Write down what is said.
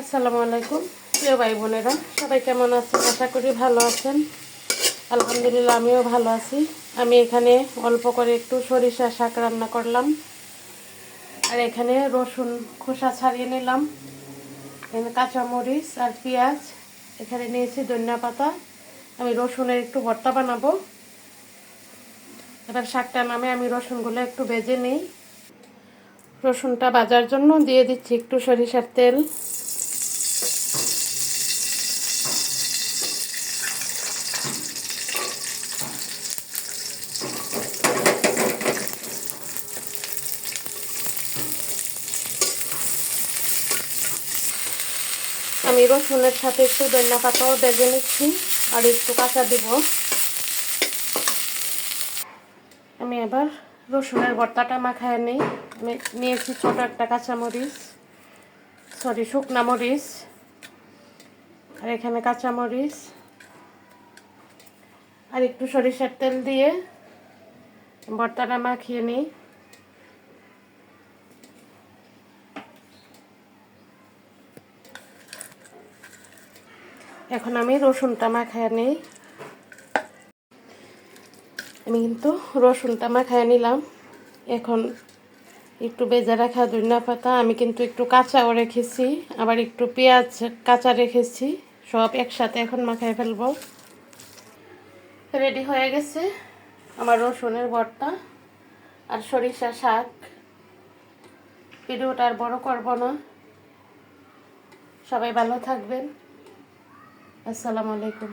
আসসালামু আলাইকুম। প্রিয় ভাই বোনেরা, সবাই কেমন আছেন? আশা করি ভালো আছেন। আলহামদুলিল্লাহ, আমিও ভালো আছি। আমি এখানে অল্প করে একটু সরিষা শাক রান্না করলাম। আর এখানে রসুন খোসা ছাড়িয়ে নিলাম। এখানে কাঁচামরিচ আর পেঁয়াজ। এখানে নিয়েছি ধনিয়া পাতা। আমি রসুনের একটু ভর্তা বানাবো। এবার শাকটা নামে আমি রসুনগুলো একটু ভেজে নিই। রসুনটা বাজার জন্য দিয়ে দিচ্ছি একটু সরিষার তেল। আমি রসুনের সাথে একটু ধনিয়া পাতাও বেজে নিচ্ছি আর একটু কাঁচা দিব। আমি এবার রসুনের ভর্তাটা মাখায় নিই। আমি নিয়েছি ছোট একটা কাঁচামরিচ সরি শুকনা মরিচ, আর এখানে কাঁচামরিচ, আর একটু সরিষার তেল দিয়ে ভর্তাটা মাখিয়ে নিই। এখন আমি রসুনটা মাখায় নিই। আমি কিন্তু রসুনটা মাখায় নিলাম। এখন একটু বেজে রাখা ধনিয়া পাতা, আমি কিন্তু একটু কাঁচাও রেখেছি, আবার একটু পেঁয়াজ কাঁচা রেখেছি, সব একসাথে এখন মাখায় ফেলব। রেডি হয়ে গেছে আমার রসুনের ভর্তা আর সরিষা শাক। ভিডিওটা আর বড় করব না। সবাই ভালো থাকবেন। আসসালামু আলাইকুম।